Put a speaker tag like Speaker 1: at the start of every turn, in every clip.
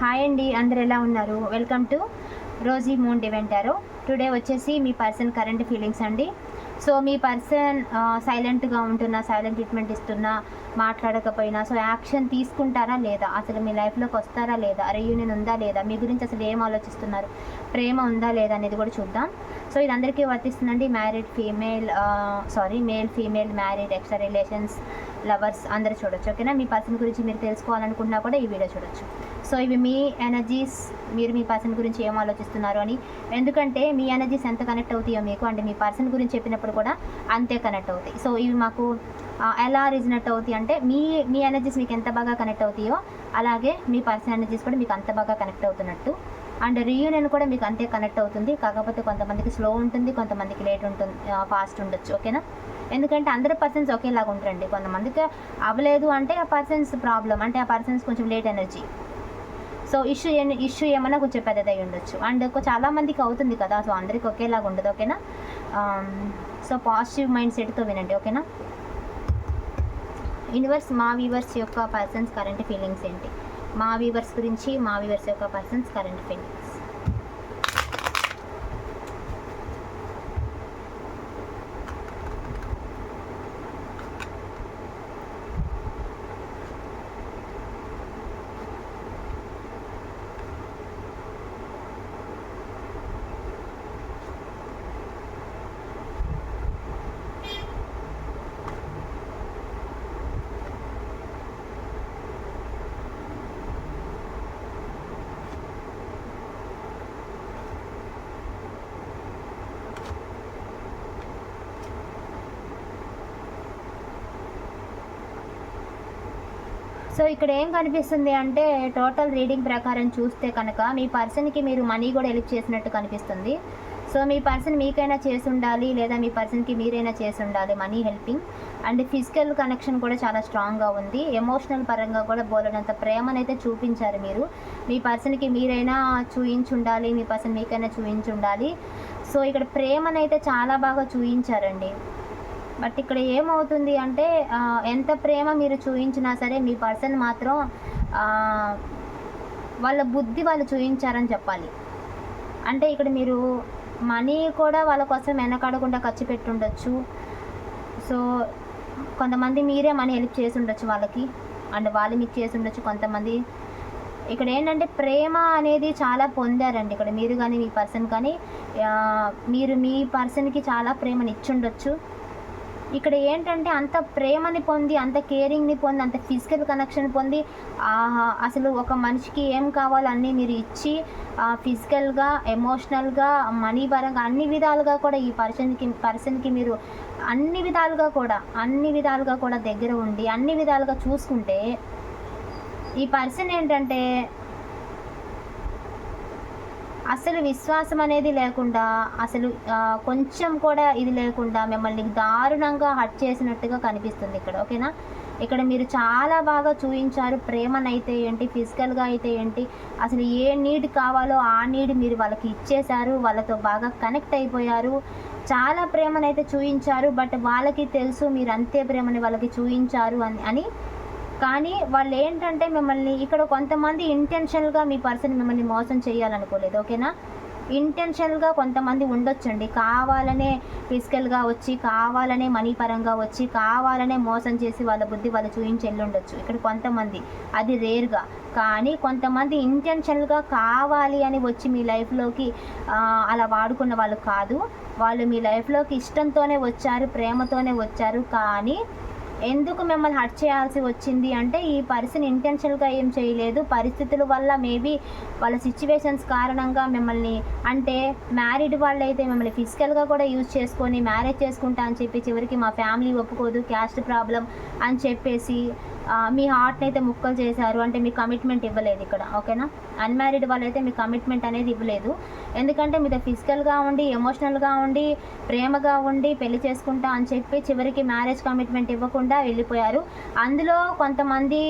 Speaker 1: Hi అండి అందరు ఎలా ఉన్నారు? వెల్కమ్ టు రోజీ మూన్ డివెంటారో టుడే వచ్చేసి మీ పర్సన్ కరెంట్ ఫీలింగ్స్ అండి. సో మీ పర్సన్ సైలెంట్గా ఉంటున్నా సైలెంట్ ట్రీట్మెంట్ ఇస్తున్నా మాట్లాడకపోయినా సో యాక్షన్ తీసుకుంటారా లేదా? అసలు మీ లైఫ్లోకి వస్తారా లేదా? రీయూనియన్ ఉందా లేదా? మీ గురించి అసలు ఏం ఆలోచిస్తున్నారు? ప్రేమ ఉందా లేదా అనేది కూడా చూద్దాం. సో ఇది అందరికీ వర్తిస్తుందండి. Married female sorry male female married extra relations lovers అందరూ చూడొచ్చు ఓకేనా? మీ పర్సన్ గురించి మీరు తెలుసుకోవాలనుకున్నా కూడా ఈ వీడియో చూడొచ్చు. సో ఇవి మీ ఎనర్జీస్ మీరు మీ పర్సన్ గురించి ఏం ఆలోచిస్తున్నారు అని. ఎందుకంటే మీ ఎనర్జీస్ ఎంత కనెక్ట్ అవుతాయో మీకు అంటే మీ పర్సన్ గురించి చెప్పినప్పుడు కూడా అంతే కనెక్ట్ అవుతాయి. సో ఇవి మాకు ఎలా రిజనెక్ట్ అవుతాయి అంటే మీ మీ ఎనర్జీస్ మీకు ఎంత బాగా కనెక్ట్ అవుతాయో అలాగే మీ పర్సన్ ఎనర్జీస్ కూడా మీకు అంత బాగా కనెక్ట్ అవుతున్నట్టు. అండ్ రీయూనియన్ కూడా మీకు అంతే కనెక్ట్ అవుతుంది. కాకపోతే కొంతమందికి స్లో ఉంటుంది కొంతమందికి లేట్ ఉంటుంది ఫాస్ట్ ఉండొచ్చు. ఓకేనా ఎందుకంటే అందరి పర్సన్స్ ఒకేలాగా ఉంటారండి. కొంతమందికి అవ్వలేదు అంటే ఆ పర్సన్స్ ప్రాబ్లం అంటే ఆ పర్సన్స్ కొంచెం late energy so issue issue ఏమైనా కొంచెం పెద్దదై ఉండొచ్చు. అండ్ చాలామందికి అవుతుంది కదా సో అందరికి ఒకేలాగా ఉండదు ఓకేనా? సో పాజిటివ్ మైండ్ సెట్తో వినండి ఓకేనా? యూనివర్స్ మా వీవర్స్ యొక్క పర్సన్స్ కరెంట్ ఫీలింగ్స్ ఏంటి? మా వీవర్స్ గురించి మా వీవర్స్ యొక్క పర్సన్స్ కరెంట్ ఫీలింగ్స్. సో ఇక్కడ ఏం కనిపిస్తుంది అంటే టోటల్ రీడింగ్ ప్రకారం చూస్తే కనుక మీ పర్సన్కి మీరు మనీ కూడా హెల్ప్ చేసినట్టు కనిపిస్తుంది. సో మీ పర్సన్ మీకైనా చేసి ఉండాలి లేదా మీ పర్సన్కి మీరైనా చేసి ఉండాలి money helping and physical connection కూడా చాలా స్ట్రాంగ్గా ఉంది. ఎమోషనల్ పరంగా కూడా బోలనంత ప్రేమనైతే చూపించారు మీరు. మీ పర్సన్కి మీరైనా చూయించి ఉండాలి మీ పర్సన్ మీకైనా చూయించి ఉండాలి. సో ఇక్కడ ప్రేమనైతే చాలా బాగా చూయించారండి. బట్ ఇక్కడ ఏమవుతుంది అంటే ఎంత ప్రేమ మీరు చూపించినా సరే మీ పర్సన్ మాత్రం వాళ్ళ బుద్ధి వాళ్ళు చూపించారని చెప్పాలి. అంటే ఇక్కడ మీరు మనీ కూడా వాళ్ళ కోసం వెనకాడకుండా ఖర్చు పెట్టుండొచ్చు. సో కొంతమంది మీరే మనీ హెల్ప్ చేసి ఉండొచ్చు వాళ్ళకి. అండ్ వాళ్ళు మీకు చేసి ఉండొచ్చు కొంతమంది. ఇక్కడ ఏంటంటే ప్రేమ అనేది చాలా పొందారండి. ఇక్కడ మీరు కానీ మీ పర్సన్ కానీ మీరు మీ పర్సన్కి చాలా ప్రేమని ఇచ్చుండొచ్చు ఇక్కడ ఏంటంటే అంత ప్రేమని పొంది అంత కేరింగ్ని పొంది అంత ఫిజికల్ కనెక్షన్ పొంది ఆహా, అసలు ఒక మనిషికి ఏం కావాలో అన్నీ మీరు ఇచ్చి ఫిజికల్గా ఎమోషనల్గా మనీ పరంగా అన్ని విధాలుగా కూడా ఈ పర్సన్కి పర్సన్కి మీరు అన్ని విధాలుగా కూడా అన్ని విధాలుగా కూడా దగ్గర ఉండి అన్ని విధాలుగా చూసుకుంటే ఈ పర్సన్ ఏంటంటే అసలు విశ్వాసం అనేది లేకుండా అసలు కొంచెం కూడా ఇది లేకుండా మిమ్మల్ని దారుణంగా హట్ చేసినట్టుగా కనిపిస్తుంది ఇక్కడ ఓకేనా? ఇక్కడ మీరు చాలా బాగా చూపించారు ప్రేమనైతే ఏంటి? ఫిజికల్గా అయితే ఏంటి? అసలు ఏ నీడ్ కావాలో ఆ నీడ్ మీరు వాళ్ళకి ఇచ్చేశారు. వాళ్ళతో బాగా కనెక్ట్ అయిపోయారు. చాలా ప్రేమనైతే చూపించారు బట్ వాళ్ళకి తెలుసు మీరు అంతే ప్రేమని వాళ్ళకి చూపించారు అని అని కానీ వాళ్ళు ఏంటంటే మిమ్మల్ని ఇక్కడ కొంతమంది ఇంటెన్షనల్గా మీ పర్సన్ మిమ్మల్ని మోసం చేయాలనుకోలేదు ఓకేనా ఇంటెన్షనల్గా కొంతమంది ఉండొచ్చండి. కావాలనే ఫిజికల్గా వచ్చి కావాలనే మనీ పరంగా వచ్చి కావాలనే మోసం చేసి వాళ్ళ బుద్ధి వాళ్ళు చూయించి వెళ్ళి ఉండొచ్చు. ఇక్కడ కొంతమంది అది రేర్గా కానీ కొంతమంది ఇంటెన్షనల్గా కావాలి అని వచ్చి మీ లైఫ్లోకి అలా వాడుకున్న వాళ్ళు కాదు. వాళ్ళు మీ లైఫ్లోకి ఇష్టంతోనే వచ్చారు ప్రేమతోనే వచ్చారు. కానీ ఎందుకు మిమ్మల్ని హర్ట్ చేయాల్సి వచ్చింది అంటే ఈ పర్సన్ ఇంటెన్షనల్గా ఏం చేయలేదు. పరిస్థితుల వల్ల మేబీ వాళ్ళ సిచ్యువేషన్స్ కారణంగా మిమ్మల్ని అంటే మ్యారీడ్ వాళ్ళు అయితే మిమ్మల్ని ఫిజికల్గా కూడా యూజ్ చేసుకొని మ్యారేజ్ చేసుకుంటా అని చెప్పి చివరికి మా ఫ్యామిలీ ఒప్పుకోదు క్యాస్ట్ ప్రాబ్లం అని చెప్పేసి మీ హార్ట్ని అయితే ముక్కలు చేశారు అంటే మీ కమిట్మెంట్ ఇవ్వలేదు ఇక్కడ ఓకేనా? అన్మ్యారీడ్ వాళ్ళైతే మీ కమిట్మెంట్ అనేది ఇవ్వలేదు. ఎందుకంటే మీతో ఫిజికల్గా ఉండి ఎమోషనల్గా ఉండి ప్రేమగా ఉండి పెళ్ళి చేసుకుంటా అని చెప్పి చివరికి మ్యారేజ్ కమిట్మెంట్ ఇవ్వకుండా వెళ్ళిపోయారు. అందులో కొంతమంది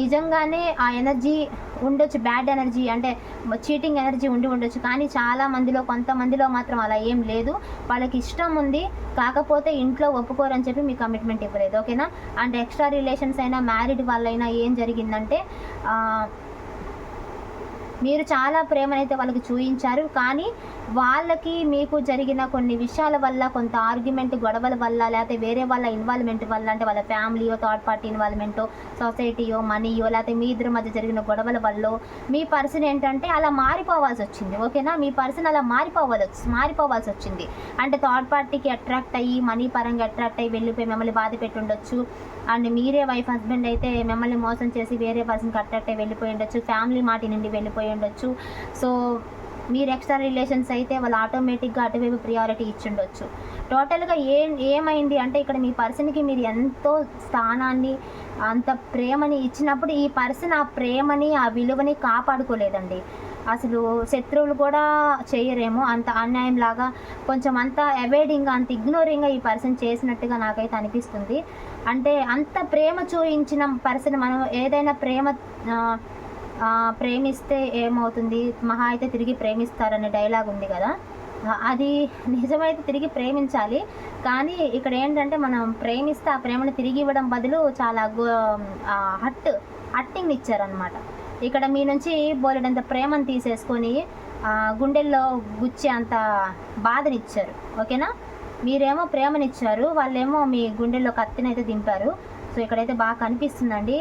Speaker 1: నిజంగానే ఆ ఎనర్జీ ఉండొచ్చు బ్యాడ్ ఎనర్జీ అంటే చీటింగ్ ఎనర్జీ ఉండి ఉండొచ్చు. కానీ చాలా మందిలో కొంతమందిలో మాత్రం అలా ఏం లేదు. వాళ్ళకి ఇష్టం ఉంది కాకపోతే ఇంట్లో ఒప్పుకోరని చెప్పి మీ కమిట్మెంట్ ఇవ్వలేదు. ఓకేనా అండ్ ఎక్స్ట్రా రిలేషన్స్ అయినా మ్యారీడ్ వాళ్ళైనా ఏం జరిగిందంటే మీరు చాలా ప్రేమనైతే వాళ్ళకి చూయించారు. కానీ వాళ్ళకి మీకు జరిగిన కొన్ని విషయాల వల్ల కొంత ఆర్గ్యుమెంట్ గొడవల వల్ల లేకపోతే వేరే వాళ్ళ ఇన్వాల్వ్మెంట్ వల్ల అంటే వాళ్ళ ఫ్యామిలీయో థర్డ్ పార్టీ ఇన్వాల్వ్మెంటో సొసైటీయో మనీయో లేకపోతే మీ ఇద్దరి మధ్య జరిగిన గొడవల వల్ల మీ పర్సన్ ఏంటంటే అలా మారిపోవాల్సి వచ్చింది. ఓకేనా మీ పర్సన్ అలా మారిపోవాలి మారిపోవాల్సి వచ్చింది. అంటే థర్డ్ పార్టీకి అట్రాక్ట్ అయ్యి మనీ పరంగా అట్రాక్ట్ అయ్యి వెళ్ళిపోయి మిమ్మల్ని బాధ పెట్టుండొచ్చు అండ్ మీరే వైఫ్ హస్బెండ్ అయితే మిమ్మల్ని మోసం చేసి వేరే పర్సన్కి కట్టట్టే వెళ్ళిపోయి ఉండొచ్చు. ఫ్యామిలీ మాటి నుండి వెళ్ళిపోయి ఉండొచ్చు. సో మీరు ఎక్స్ట్రా రిలేషన్స్ అయితే వాళ్ళు ఆటోమేటిక్గా అటువైపు ప్రియారిటీ ఇచ్చుండొచ్చు. టోటల్గా ఏం ఏమైంది అంటే ఇక్కడ మీ పర్సన్కి మీరు ఎంతో స్థానాన్ని అంత ప్రేమని ఇచ్చినప్పుడు ఈ పర్సన్ ఆ ప్రేమని ఆ విలువని కాపాడుకోలేదండి. అసలు శత్రువులు కూడా చేయరేమో అంత అన్యాయం లాగా కొంచెం అంత అవాయిడింగ్ అంత ఇగ్నోరింగ్గా ఈ పర్సన్ చేసినట్టుగా నాకైతే అనిపిస్తుంది. అంటే అంత ప్రేమ చూయించిన పర్సన్ మనం ఏదైనా ప్రేమ ప్రేమిస్తే ఏమవుతుంది? మహా అయితే తిరిగి ప్రేమిస్తారనే డైలాగ్ ఉంది కదా. అది నిజమైతే తిరిగి ప్రేమించాలి. కానీ ఇక్కడ ఏంటంటే మనం ప్రేమిస్తే ఆ ప్రేమను తిరిగి ఇవ్వడం బదులు చాలా హట్ హట్టింగ్ ఇచ్చారనమాట ఇక్కడ మీ నుంచి బోలెడంత ప్రేమను తీసేసుకొని గుండెల్లో గుచ్చే అంత బాధనిచ్చారు. ఓకేనా? మీరేమో ప్రేమనిచ్చారు వాళ్ళేమో మీ గుండెల్లో కత్తినైతే దింపారు. సో ఇక్కడైతే బాగా కనిపిస్తుందండి.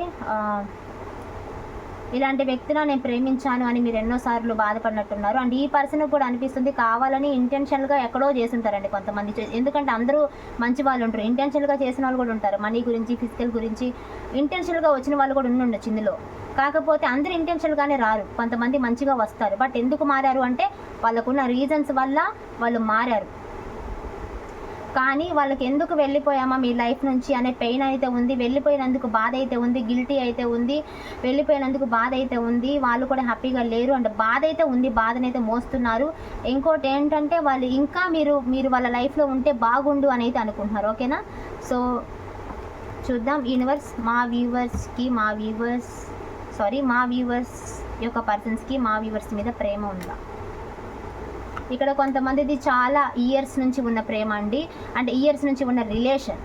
Speaker 1: ఇలాంటి వ్యక్తిని నేను ప్రేమించాను అని మీరు ఎన్నోసార్లు బాధపడినట్టున్నారు. అండ్ ఈ పర్సన్ కూడా అనిపిస్తుంది కావాలని ఇంటెన్షన్గా ఎక్కడో చేసుంటారండి కొంతమంది చే- ఎందుకంటే అందరూ మంచి వాళ్ళు ఉంటారు ఇంటెన్షన్గా చేసిన వాళ్ళు కూడా ఉంటారు. మనీ గురించి ఫిజికల్ గురించి ఇంటెన్షన్గా వచ్చిన వాళ్ళు కూడా ఉండుండొచ్చు ఇందులో. కాకపోతే అందరూ ఇంటెన్షన్గానే రారు. కొంతమంది మంచిగా వస్తారు. బట్ ఎందుకు మారారు అంటే వాళ్ళకున్న రీజన్స్ వల్ల వాళ్ళు మారారు. కానీ వాళ్ళకి ఎందుకు వెళ్ళిపోయామా మీ లైఫ్ నుంచి అనే పెయిన్ అయితే ఉంది వెళ్ళిపోయినందుకు బాధ అయితే ఉంది గిల్టీ అయితే ఉంది వెళ్ళిపోయినందుకు బాధ అయితే ఉంది వాళ్ళు కూడా హ్యాపీగా లేరు అంటే బాధ అయితే ఉంది బాధనైతే మోస్తున్నారు. ఇంకోటి ఏంటంటే వాళ్ళు ఇంకా మీరు మీరు వాళ్ళ లైఫ్లో ఉంటే బాగుండు అని అయితే అనుకుంటున్నారు ఓకేనా? సో చూద్దాం. యూనివర్స్ మా వ్యూవర్స్కి మా వ్యూవర్స్ సారీ మా వ్యూవర్స్ యొక్క పర్సన్స్కి మా వ్యూవర్స్ మీద ప్రేమ ఉందా? ఇక్కడ కొంతమందిది చాలా ఇయర్స్ నుంచి ఉన్న ప్రేమ అండి. అంటే ఇయర్స్ నుంచి ఉన్న రిలేషన్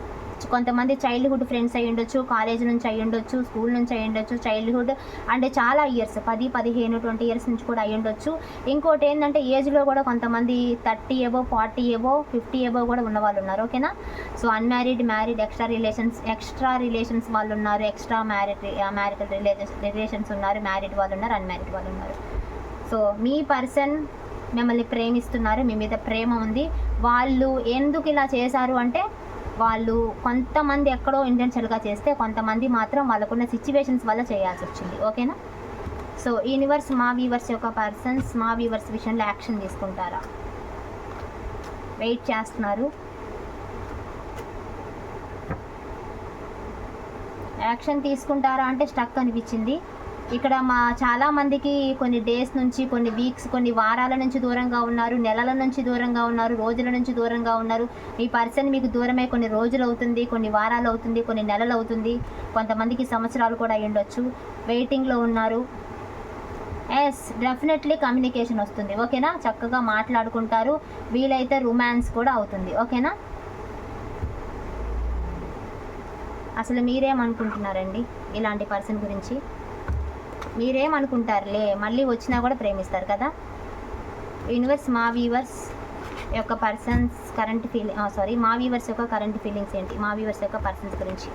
Speaker 1: కొంతమంది చైల్డ్హుడ్ ఫ్రెండ్స్ అయి ఉండొచ్చు కాలేజ్ నుంచి అయి ఉండొచ్చు స్కూల్ నుంచి అయి ఉండొచ్చు చైల్డ్హుడ్ అంటే చాలా ఇయర్స్ పది పదిహేను ట్వంటీ ఇయర్స్ నుంచి కూడా అయి ఉండొచ్చు. ఇంకోటి ఏంటంటే ఏజ్లో కూడా కొంతమంది థర్టీ ఏవో ఫార్టీ ఏవో ఫిఫ్టీ ఏవో కూడా ఉన్న వాళ్ళు ఉన్నారు ఓకేనా so unmarried married extra relations extra relations వాళ్ళు ఉన్నారు extra married marital relations relations ఉన్నారు మ్యారీడ్ వాళ్ళు ఉన్నారు అన్మ్యారీడ్ వాళ్ళు ఉన్నారు. సో మీ పర్సన్ మిమ్మల్ని ప్రేమిస్తున్నారు మీ మీద ప్రేమ ఉంది. వాళ్ళు ఎందుకు ఇలా చేశారు అంటే వాళ్ళు కొంతమంది ఎక్కడో ఇంటెన్షన్గా చేస్తే కొంతమంది మాత్రం వాళ్ళకున్న సిచ్యువేషన్స్ వల్ల చేయాల్సి వచ్చింది. ఓకేనా? సో యూనివర్స్ మా వీవర్స్ యొక్క పర్సన్స్ మా వీవర్స్ విషయంలో యాక్షన్ తీసుకుంటారా? వెయిట్ చేస్తున్నారు. యాక్షన్ తీసుకుంటారా అంటే స్టక్ అనిపించింది. ఇక్కడ మా చాలా మందికి కొన్ని డేస్ నుంచి కొన్ని వీక్స్ కొన్ని వారాల నుంచి దూరంగా ఉన్నారు నెలల నుంచి దూరంగా ఉన్నారు రోజుల నుంచి దూరంగా ఉన్నారు. మీ పర్సన్ మీకు దూరమే కొన్ని రోజులు అవుతుంది కొన్ని వారాలు అవుతుంది కొన్ని నెలలు అవుతుంది. కొంతమందికి సంవత్సరాలు కూడా ఉండొచ్చు. వెయిటింగ్లో ఉన్నారు. ఎస్ డెఫినెట్లీ కమ్యూనికేషన్ వస్తుంది. ఓకేనా? చక్కగా మాట్లాడుకుంటారు. వీలైతే రొమాన్స్ కూడా అవుతుంది. ఓకేనా? అసలు మీరేమనుకుంటున్నారండి ఇలాంటి పర్సన్ గురించి? మీరేమనుకుంటారులే మళ్ళీ వచ్చినా కూడా ప్రేమిస్తారు కదా? యూనివర్స్ మా వీవర్స్ యొక్క పర్సన్స్ కరెంట్ ఫీలింగ్ సారీ మా వీవర్స్ యొక్క కరెంట్ ఫీలింగ్స్ ఏంటి? మా వీవర్స్ యొక్క పర్సన్స్ గురించి.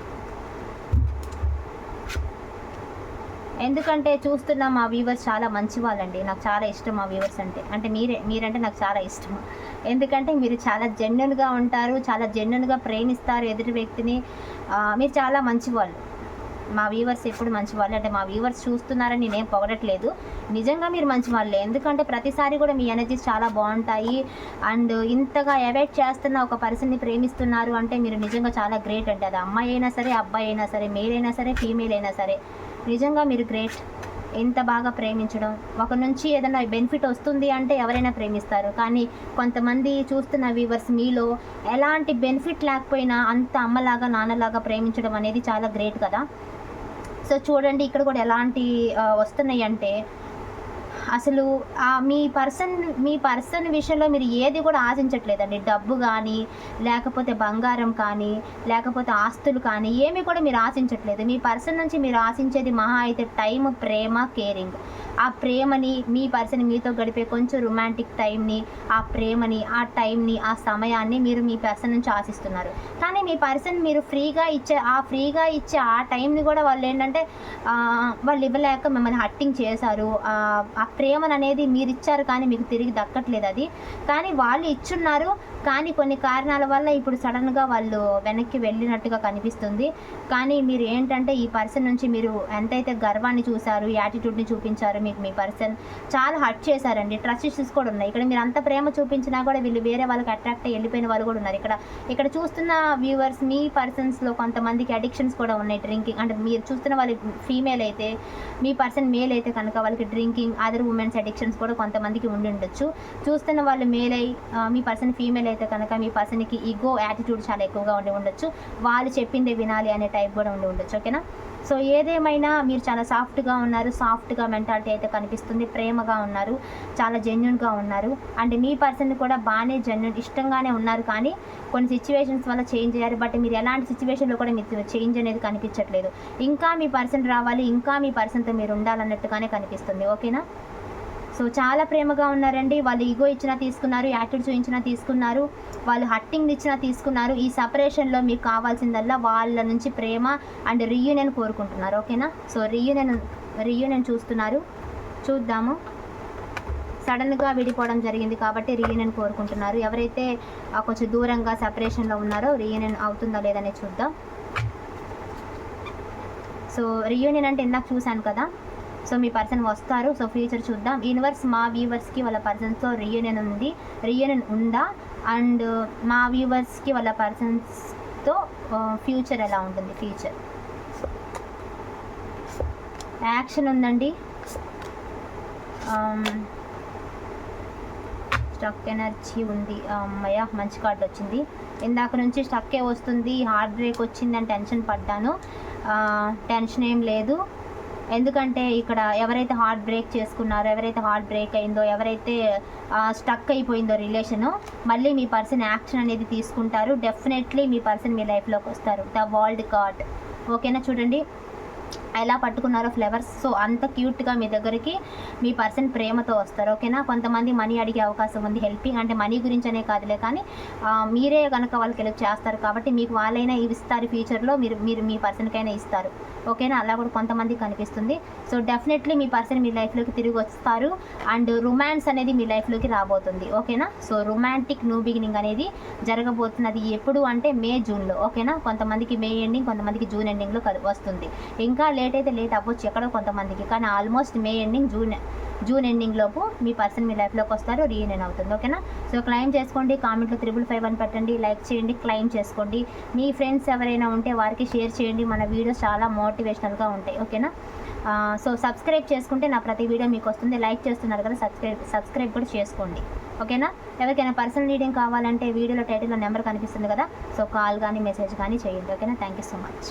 Speaker 1: ఎందుకంటే చూస్తున్న మా వ్యూవర్స్ చాలా మంచి వాళ్ళండి. నాకు చాలా ఇష్టం మా వ్యూవర్స్ అంటే. అంటే మీరే మీరంటే నాకు చాలా ఇష్టం ఎందుకంటే మీరు చాలా జెన్యున్గా ఉంటారు చాలా జెన్యున్గా ప్రేమిస్తారు ఎదుటి వ్యక్తిని. మీరు చాలా మంచి వాళ్ళు. మా వ్యూవర్స్ ఎప్పుడు మంచి వాళ్ళు? అంటే మా వ్యూవర్స్ చూస్తున్నారని నేనేం పొగడట్లేదు. నిజంగా మీరు మంచి వాళ్ళే. ఎందుకంటే ప్రతిసారి కూడా మీ ఎనర్జీస్ చాలా బాగుంటాయి. అండ్ ఇంతగా అవాయిడ్ చేస్తున్న ఒక పర్సన్ని ప్రేమిస్తున్నారు అంటే మీరు నిజంగా చాలా గ్రేట్ అంటే అది అమ్మాయి అయినా సరే అబ్బాయి అయినా సరే మేల్ అయినా సరే ఫీమేల్ అయినా సరే. నిజంగా మీరు గ్రేట్ ఎంత బాగా ప్రేమించడం. ఒక నుంచి ఏదైనా బెనిఫిట్ వస్తుంది అంటే ఎవరైనా ప్రేమిస్తారు. కానీ కొంతమంది చూస్తున్న వ్యూవర్స్ మీలో ఎలాంటి బెనిఫిట్ లేకపోయినా అంత అమ్మలాగా నాన్నలాగా ప్రేమించడం అనేది చాలా గ్రేట్ కదా. సో చూడండి ఇక్కడ కూడా ఎలాంటి వస్తున్నాయి అంటే అసలు మీ పర్సన్ మీ పర్సన్ విషయంలో మీరు ఏది కూడా ఆశించట్లేదండి. డబ్బు కానీ లేకపోతే బంగారం కానీ లేకపోతే ఆస్తులు కానీ ఏమి కూడా మీరు ఆశించట్లేదు. మీ పర్సన్ నుంచి మీరు ఆశించేది మహా అయితే టైం ప్రేమ కేరింగ్. ఆ ప్రేమని మీ పర్సన్ మీతో గడిపే కొంచెం రొమాంటిక్ టైంని ఆ ప్రేమని ఆ టైంని ఆ సమయాన్ని మీరు మీ పర్సన్ నుంచి ఆశిస్తున్నారు. కానీ మీ పర్సన్ మీరు ఫ్రీగా ఇచ్చే ఆ ఫ్రీగా ఇచ్చే ఆ టైంని కూడా వాళ్ళు ఏంటంటే వాళ్ళు ఇవ్వలేక మిమ్మల్ని హట్టింగ్ చేశారు. ఆ, ఆ ప్రేమను అనేది మీరు ఇచ్చారు కానీ మీకు తిరిగి దక్కట్లేదు అది. కానీ వాళ్ళు ఇచ్చున్నారు కానీ కొన్ని కారణాల వల్ల ఇప్పుడు సడన్గా వాళ్ళు వెనక్కి వెళ్ళినట్టుగా కనిపిస్తుంది. కానీ మీరు ఏంటంటే ఈ పర్సన్ నుంచి మీరు ఎంతైతే గర్వాన్ని చూశారు యాటిట్యూడ్ని చూపించారు మీకు మీ పర్సన్ చాలా హర్ట్ చేశారండి. ట్రస్ట్ ఇష్యూస్ కూడా ఉన్నాయి. ఇక్కడ మీరు అంత ప్రేమ చూపించినా కూడా వీళ్ళు వేరే వాళ్ళకి అట్రాక్ట్ అయ్యి వెళ్ళిపోయిన వాళ్ళు కూడా ఉన్నారు. ఇక్కడ ఇక్కడ చూస్తున్న వ్యూవర్స్ మీ పర్సన్స్లో కొంతమందికి అడిక్షన్స్ కూడా ఉన్నాయి. డ్రింకింగ్ అంటే మీరు చూస్తున్న వాళ్ళు ఫీమేల్ అయితే మీ పర్సన్ మేల్ అయితే కనుక వాళ్ళకి డ్రింకింగ్ అదర్ ఉమెన్స్ అడిక్షన్స్ కూడా కొంతమందికి ఉండి ఉండొచ్చు. చూస్తున్న వాళ్ళు మేల్ అయి మీ పర్సన్ ఫీమేల్ అయితే కనుక మీ పర్సన్కి ఈగో యాటిట్యూడ్ చాలా ఎక్కువగా ఉండి ఉండొచ్చు. వాళ్ళు చెప్పిందే వినాలి అనే టైప్ కూడా ఉండి ఉండొచ్చు. ఓకేనా సో ఏదేమైనా మీరు చాలా సాఫ్ట్గా ఉన్నారు సాఫ్ట్గా మెంటాలిటీ అయితే కనిపిస్తుంది ప్రేమగా ఉన్నారు చాలా జెన్యున్గా ఉన్నారు. అండ్ మీ పర్సన్ కూడా బాగానే జెన్యున్ ఇష్టంగానే ఉన్నారు కానీ కొన్ని సిచ్యువేషన్స్ వల్ల చేంజ్ అయ్యారు. బట్ మీరు ఎలాంటి సిచ్యువేషన్లో కూడా మీకు చేంజ్ అనేది కనిపించట్లేదు. ఇంకా మీ పర్సన్ రావాలి ఇంకా మీ పర్సన్తో మీరు ఉండాలన్నట్టుగానే కనిపిస్తుంది. ఓకేనా? సో చాలా ప్రేమగా ఉన్నారండి. వాళ్ళు ఈగో ఇచ్చినా తీసుకున్నారు యాటిట్యూడ్ చూపించినా తీసుకున్నారు వాళ్ళు హట్టింగ్ ఇచ్చినా తీసుకున్నారు. ఈ సపరేషన్లో మీకు కావాల్సిందల్లా వాళ్ళ నుంచి ప్రేమ అండ్ రీయూనియన్ కోరుకుంటున్నారు. ఓకేనా సో రీయూనియన్ రీయూనియన్ చూస్తున్నారు. చూద్దాము. సడన్గా విడిపోవడం జరిగింది కాబట్టి రీయూనియన్ కోరుకుంటున్నారు. ఎవరైతే కొంచెం దూరంగా సపరేషన్లో ఉన్నారో రీయూనియన్ అవుతుందా లేదనే చూద్దాం. సో రీయూనియన్ అంటే ఇందాక చూశాను కదా? సో మీ పర్సన్ వస్తారు. సో ఫ్యూచర్ చూద్దాం. యూనివర్స్ మా వ్యూవర్స్కి వాళ్ళ పర్సన్స్తో రీయూనియన్ ఉంది. రీయూనియన్ ఉందా? అండ్ uh, మా వ్యూవర్స్కి వాళ్ళ పర్సన్స్తో ఫ్యూచర్ uh, ఎలా ఉంటుంది? ఫ్యూచర్ యాక్షన్ ఉందండి. Um, స్టక్ ఎనర్జీ ఉంది. అమ్మయ్య మంచి కార్డు వచ్చింది. ఇందాక నుంచి స్టక్కే వస్తుంది. హార్ట్ బ్రేక్ వచ్చింది అని టెన్షన్ పడ్డాను టెన్షన్ ఏం లేదు. ఎందుకంటే ఇక్కడ ఎవరైతే హార్ట్ బ్రేక్ చేసుకున్నారో ఎవరైతే హార్ట్ బ్రేక్ అయిందో ఎవరైతే స్టక్ అయిపోయిందో రిలేషను మళ్ళీ మీ పర్సన్ యాక్షన్ అనేది తీసుకుంటారు. డెఫినెట్లీ మీ పర్సన్ మీ లైఫ్లోకి వస్తారు. ద వరల్డ్ గాడ్ ఓకేనా చూడండి. ఎలా పట్టుకున్నారో ఫ్లేవర్స్. సో అంత క్యూట్గా మీ దగ్గరికి మీ పర్సన్ ప్రేమతో వస్తారు ఓకేనా? కొంతమంది మనీ అడిగే అవకాశం ఉంది హెల్పింగ్ అంటే మనీ గురించి అనే కాదులే కానీ మీరే కనుక వాళ్ళకి హెల్ప్ చేస్తారు కాబట్టి మీకు వాళ్ళైనా ఇవి ఇస్తారు ఫ్యూచర్లో మీరు మీరు మీ పర్సన్కైనా ఇస్తారు ఓకేనా? అలా కూడా కొంతమంది కనిపిస్తుంది. సో డెఫినెట్లీ మీ పర్సన్ మీ లైఫ్లోకి తిరిగి వస్తారు అండ్ రొమాన్స్ అనేది మీ లైఫ్లోకి రాబోతుంది ఓకేనా? సో రొమాంటిక్ న్యూ బిగినింగ్ అనేది జరగబోతున్నది ఎప్పుడు అంటే మే జూన్లో ఓకేనా? కొంతమందికి మే ఎండింగ్ కొంతమందికి జూన్ ఎండింగ్లో వస్తుంది. ఇంకా లేట్ అయితే లేట్ అవ్వచ్చు ఎక్కడో కొంతమందికి. కానీ almost May ending June June ending లోపు మీ పర్సన్ మీ లైఫ్లోకి వస్తారు రీయూనియన్ అవుతుంది. ఓకేనా సో క్లైమ్ చేసుకోండి కామెంట్లో త్రిబుల్ ఫైవ్ అని పెట్టండి లైక్ చేయండి క్లైమ్ చేసుకోండి. మీ ఫ్రెండ్స్ ఎవరైనా ఉంటే వారికి షేర్ చేయండి. మన వీడియోస్ చాలా మోటివేషనల్గా ఉంటాయి. ఓకేనా సో సబ్స్క్రైబ్ చేసుకుంటే నా ప్రతి వీడియో మీకు వస్తుంది. లైక్ చేస్తున్నారు కదా సబ్స్క్రైబ్ సబ్స్క్రైబ్ కూడా చేసుకోండి. ఓకేనా ఎవరికైనా పర్సనల్ రీడింగ్ కావాలంటే వీడియోలో టైటిల్లో నెంబర్ కనిపిస్తుంది కదా సో కాల్ కానీ మెసేజ్ కానీ చేయండి. ఓకేనా థ్యాంక్ యూ సో మచ్